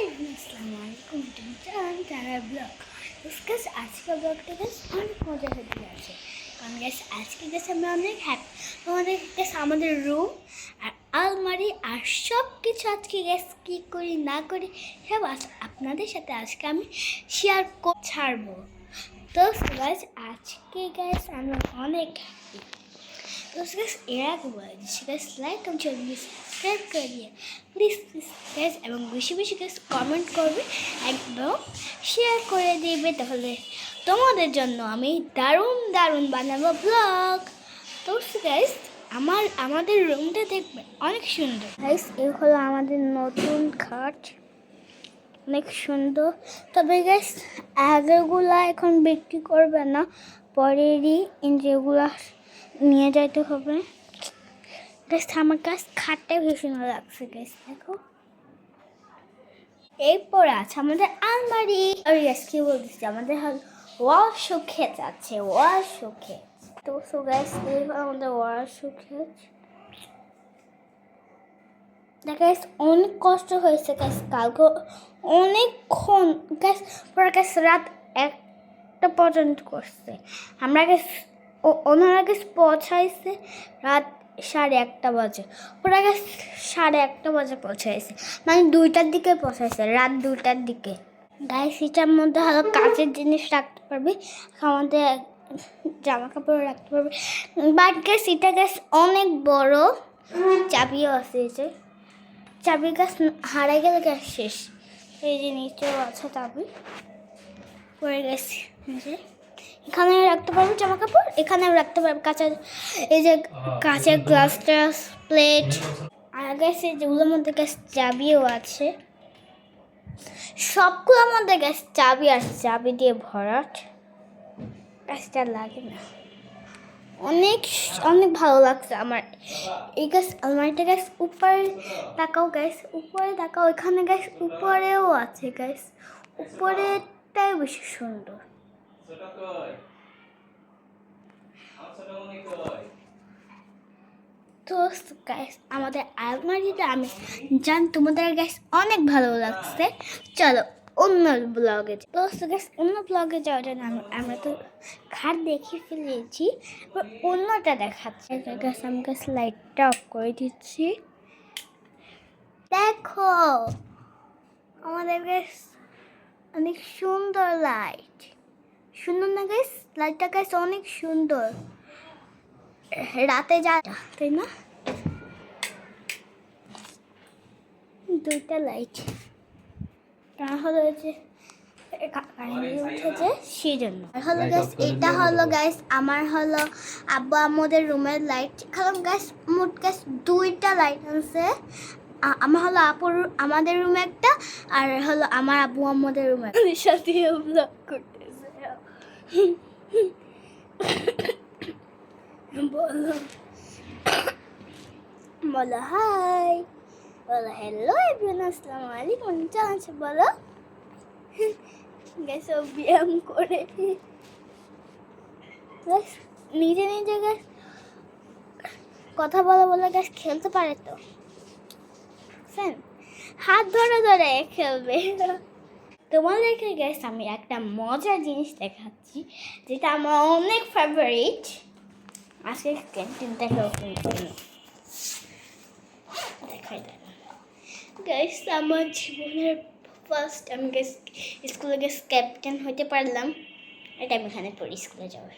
আলাইকুম তারা ব্লগ গাছ আজকে ব্লগটা অনেক মজা গাছ আজকে আমরা অনেক হ্যাপি আমাদের আমাদের রুম আর আলমারি আর সব কিছু আজকে গ্যাস কী করি না করি সব আপনাদের সাথে আজকে আমি শেয়ার ছাড়বো তো গাছ আজকে গ্যাস আমি অনেক হ্যাপি तो उसका এর আগে বলে দিচ্ছি গাইস লাইক এবং চ্যানেলটি সাবস্ক্রাইব করে দিয়ে প্লিজ প্লিজ গাইস এবং বেশি বেশি গাইস কমেন্ট করবে একদম শেয়ার করে দিবে তাহলে তোমাদের জন্য আমি দারুণ দারুণ বানাবো ব্লগ তো গাইস আমার আমাদের রুমটা দেখবে অনেক সুন্দর গাইস এই হলো আমাদের নতুন খাট অনেক সুন্দর তবে গাইস আগেগুলা এখন বিক্রি করবে না পরেরই যেগুলা নিয়ে যাইতে হবে। গাছ আমার কাছে খাটটা ভীষণ লাগছে গাছ দেখো। এরপর আছে আমাদের আলমারি। আমি গাছ কি বলতেছি, আমাদের ওয়াল শোকেজ আছে ওয়াল শোকেজ তো সো গাছ আমাদের ওয়াল দেখা গেছে অনেক কষ্ট হয়েছে গ্যাস কালকে অনেকক্ষণ গ্যাস পরে গ্যাস রাত একটা পর্যন্ত করছে। আমরা গ্যাস ওনারা গ্যাস পৌঁছাইছে রাত সাড়ে একটা বাজে। ওরা গ্যাস সাড়ে একটা বাজে পৌঁছাইছে। মানে দুইটার দিকে পৌঁছাইছে, রাত দুইটার দিকে। গায়ে সিটার মধ্যে হলো কাঁচের জিনিস রাখতে পারবি, আমাদের জামা কাপড় রাখতে পারবে। বাট গ্যাস এটা গ্যাস অনেক বড় চাবিও আছে যে। চাবি গাছ হারাই গেলে গ্যাস শেষ। এই নিচেও আছে চাবি। পড়ে গেছে যে। এখানে রাখতে পারব জামা কাপড় এখানেও রাখতে পারব কাঁচা এই যে কাঁচের গ্লাস টাস প্লেট। আর গ্যাস এই যেগুলোর মধ্যে গ্যাস চাবিও আছে। সবগুলোর মধ্যে গ্যাস চাবি আর চাবি দিয়ে ভরাট। গ্যাসটা লাগে না। অনেক অনেক ভালো লাগছে আমার। এই গাছ আলমারিটা গ্যাস উপরে তাকাও গ্যাস উপরে তাকাও এখানে গ্যাস উপরেও আছে গ্যাস। উপরেটাই বেশি সুন্দর। তো গাইস আমাদের আলমারিটা আমি জান তোমাদের গাইস অনেক ভালো লাগছে। চলো, অন্য ব্লগে তো গাইস অন্য ব্লগে যাওয়ার জন্য আমি- আমরা তো খাট দেখে ফেলেছি। অন্যটা দেখাচ্ছি। গাছ আমি গাছ লাইটটা অফ করে দিচ্ছি। দেখো, আমাদের গাছ অনেক সুন্দর লাইট সুন্দর না গাইস লাইটটা গাইস অনেক সুন্দর। রাতে যা তাই না? দুইটা লাইট হলো যে কারেন্ট উঠেছে সেই জন্য আর হলো গ্যাস এটা হলো গ্যাস আমার হলো আব্বু আমাদের রুমের লাইট গ্যাস মোট গ্যাস দুইটা লাইট আছে আমার হলো আপুর আমাদের রুমে একটা আর হলো আমার আব্বু আমাদের রুমে সাথে ব্লগ বলো হাই বলো হ্যালো এভরিওয়ান আসসালামু আলাইকুম। কেমন আছে বলো? গেছো ব্যায়াম করে। নিজে নিজে গ্যাস কথা বলে বলে গ্যাস খেলতে পারে তো? হাত ধরে ধরে খেলবে। তোমাদেরকে গ্যাস আমি একটা মজার জিনিস দেখাচ্ছি, যেটা আমার অনেক ফেভারিট আজকে ক্যান্টিন থেকে ওপেন করি দেখাই আমার জীবনের ফার্স্ট আমি গেস স্কুলে গেস ক্যাপ্টেন হতে পারলাম। এটা আমি এখানে পড়ি স্কুলে যাওয়ার।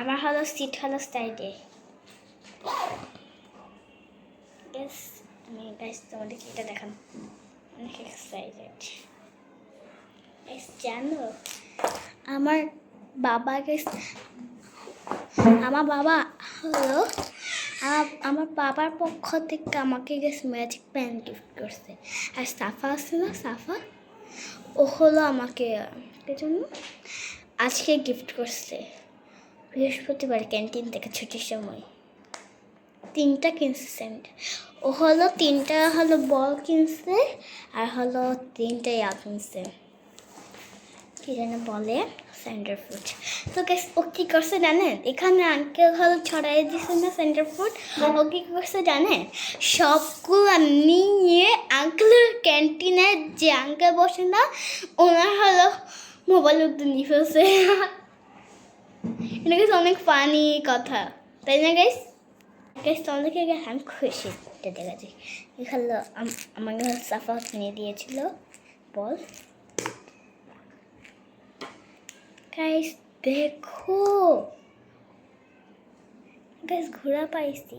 আমার হলো সিট হলো সাইডে গ্যাস আমি গাইস তোমাদেরকে এটা দেখান? অনেক এক্সাইটেড জানো, আমার বাবা গেস আমার বাবা হলো আমার বাবার পক্ষ থেকে আমাকে গেস ম্যাজিক পেন গিফট করছে। আর সাফা আছে না, সাফা? ও হলো আমাকে জন্য? আজকে গিফট করছে। বৃহস্পতিবার ক্যান্টিন থেকে ছুটির সময়। তিনটা কিনছে ও হলো তিনটা হলো বল কিনছে আর হলো তিনটা ইয়া কিনছে। কি যেন বলে? সেন্টার ফুড তো ও কী করছে জানেন? এখানে আঙ্কেল হলো ছড়াই দিছে না সেন্টার ফুড ও কী করছে জানেন? সবগুলো নিয়ে আঙ্কেলের ক্যান্টিনে যে আঙ্কেল বসে না, ওনার হলো মোবাইল উঠতে নিয়ে ফেলছে। এটা গেছে অনেক ফানি কথা। তাই না গাইস গাইস তোমাদের থেকে আমি খুশি এটা দেখেছি এখানে আমাকে সাফা নিয়ে দিয়েছিল। বল। গাইস দেখো। গাইস ঘোড়া পাইছি।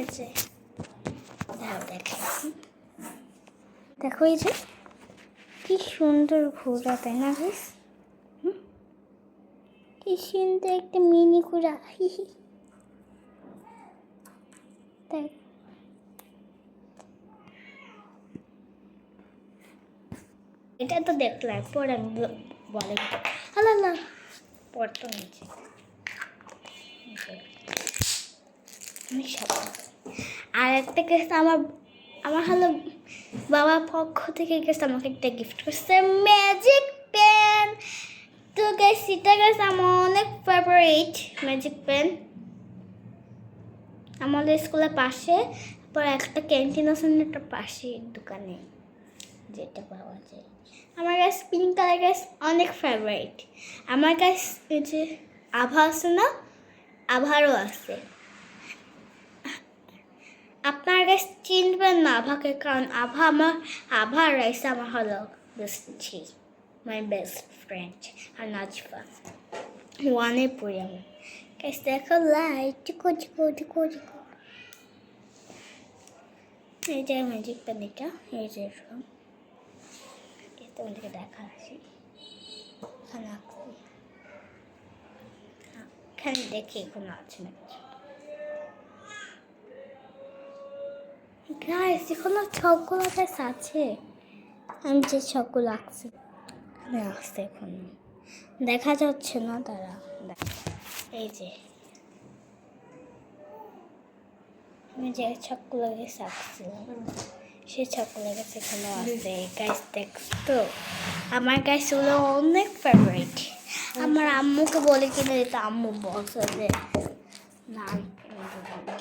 আচ্ছা। দাও, দেখো। এই যে, কি সুন্দর ঘোড়া, তাই না গাইস একটা মিনি তাই এটা তো দেখলাম আমি বলে। হ্যালো না নিচে। আর একটা কেস আমার আমার হলো বাবা পক্ষ থেকে গেছে আমাকে একটা গিফট করছে। ম্যাজিক গাইস এটা গেছে আমার অনেক ফেভারিট ম্যাজিক পেন আমাদের স্কুলের পাশে পর একটা ক্যান্টিন আছে একটা পাশে দোকানে যেটা পাওয়া যায়। আমার কাছে পিঙ্ক কালার গাছ অনেক ফেভারিট আমার এই যে আভা আছে না, আভারও আছে। আপনার কাছে চিনবেন না আভাকে, কারণ আভা আমার, আভা রাইস আমার হলো বেস্টি মাই বেস্ট ফ্রেন্ড আর নাজফা ওয়ানে পড়ি আমি গাছ দেখো লাইট চিকো চিকো চিকো চিকো এই যে ম্যাজিক পেন এটা এই যে এরকম তোমাদেরকে দেখা আসি এখানে আঁকছি হ্যাঁ, এখানে দেখি কোনো আছে না গাইস এখনও ছকগুলো বেশ আছে আমি যে ছকগুলো আঁকছি এখানে এখন দেখা যাচ্ছে না তারা। এই যে। আমি যে ছকগুলো গেছে আঁকছিলাম সে ছকগুলো গেছে এখানে আছে। গাইস দেখতো আমার গাইস হলো অনেক ফেভারিট আমার আম্মুকে বলে কিনে দিতে আম্মু বলছে যে না আমি কিনে দেবো না।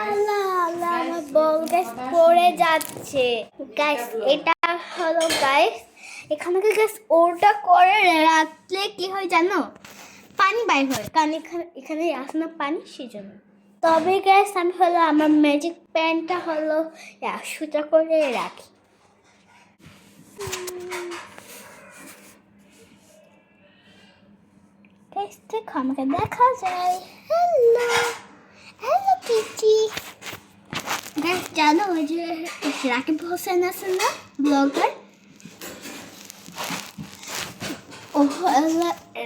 আল্লাহ, আল্লাহ, আমার বল গাছ পড়ে যাচ্ছে। গাইস এটা হলো গাইস এখানে গাছ ওটা করে রাখলে কি হয় জানো? পানি বাইর হয়, কারণ এখানে এখানে আসে না পানি, সেজন্য। তবে গ্যাস আমি হলো, আমার ম্যাজিক প্যানটা হলো সুতা করে রাখি। গ্যাস দেখো, আমাকে দেখা যায় কিচি গ্যাস জানো ওই যে রাকিব হোসেন আছে না ব্লগার ও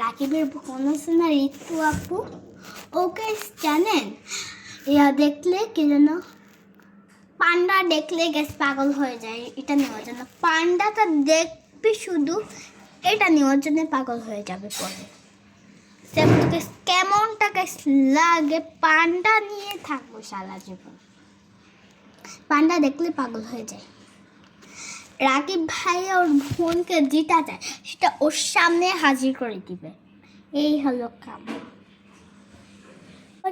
রাকিবের বোন আছে না ঋতু আপু ওকে জানেন ইয়া দেখলে কি যেন পান্ডা দেখলে গ্যাস পাগল হয়ে যায়, এটা নেওয়ার জন্য। পান্ডাটা দেখবি শুধু, এটা নেওয়ার জন্য পাগল হয়ে যাবে পরে। কেমনটা লাগে, পান্ডা নিয়ে থাকব সারা জীবন। পান্ডা দেখলে পাগল হয়ে যায়। রাকিব ভাই ওর বোনকে যেটা যায় সেটা ওর সামনে হাজির করে দিবে। এই হলো কাম।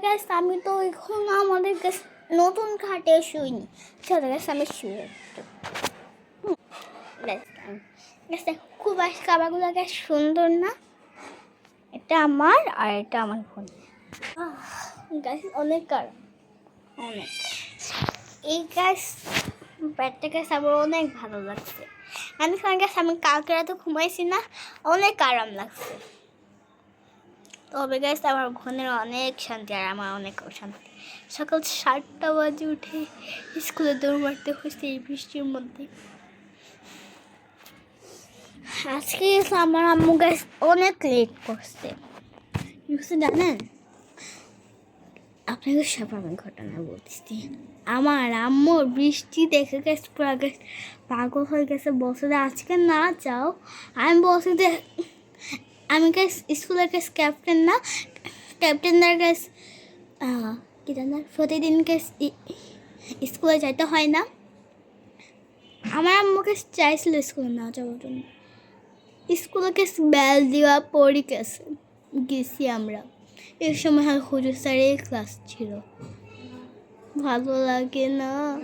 গ্যাস আমি তো এখন আমাদের নতুন খাটে শুইনি। চলো গ্যাস আমি শুয়ে খুব আস খাবারগুলো গ্যাস সুন্দর না? এটা আমার আর এটা আমার বোন গ্যাস অনেক কার অনেক। এই গাছ ব্যাটটা গাছ আমার অনেক ভালো লাগছে। আমি কারণ গাছ আমি কালকে রাতে ঘুমাইছি না, অনেক আরাম লাগছে। তবে গাছ আমার ঘনের অনেক শান্তি আর আমার অনেক শান্তি সকাল সাতটা বাজে উঠে স্কুলে দৌড় মারতে হয়েছে এই বৃষ্টির মধ্যে। আজকে আমার আম্মু গাছ অনেক লেট করছে। জানেন? আপনাকে আমি ঘটনা বলতেছি। আমার আম্মুর বৃষ্টি দেখে গেছে, পুরো গেছে, পাগল হয়ে গেছে বসে আজকে না যাও। আমি বলছি যে, আমি গেছ স্কুলের গেছ ক্যাপ্টেন না ক্যাপ্টেনদের গেছ কি জানো প্রতিদিনকে ই- স্কুলে যাইতে হয় না। আমার আম্মুকে চাইছিল স্কুলে না যাওয়ার জন্য। স্কুলে স্কুলকে বেল দেওয়া পড়ে গেছে, গেছি আমরা। এই সময় আর হুজুর স্যারের ক্লাস ছিল। ভালো লাগে না।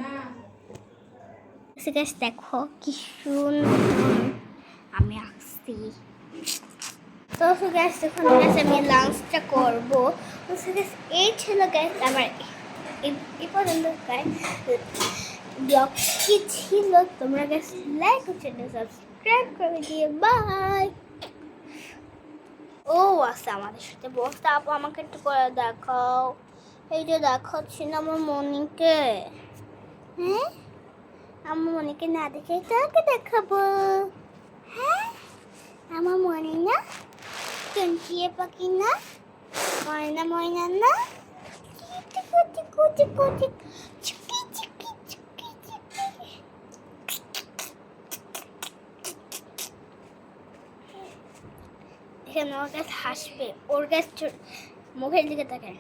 গাছ দেখো কি সুন্দর। আমি আসছি। তো গ্যাস যখন গ্যাস আমি লাঞ্চটা করব। গ্যাস এই ছিল গ্যাস আমার এই- পর্যন্ত গাইস ব্লগ কি ছিল? তোমরা গ্যাস লাইক চ্যানেল সাবস্ক্রাইব করে দিয়ে বাই ও আছে আমাদের সাথে। বসতে আপু, আমাকে একটু করে দেখাও। এই যে দেখাচ্ছি না আমার মনিকে। হ্যাঁ? আমার মনিকে না দেখে কাকে দেখাবো। হ্যাঁ? আমার মনে না টুনকিয়ে পাখি না? ময়না ময়না না? এখানে ওর হাসবে। ওর কাছে মুখের দিকে তাকায়।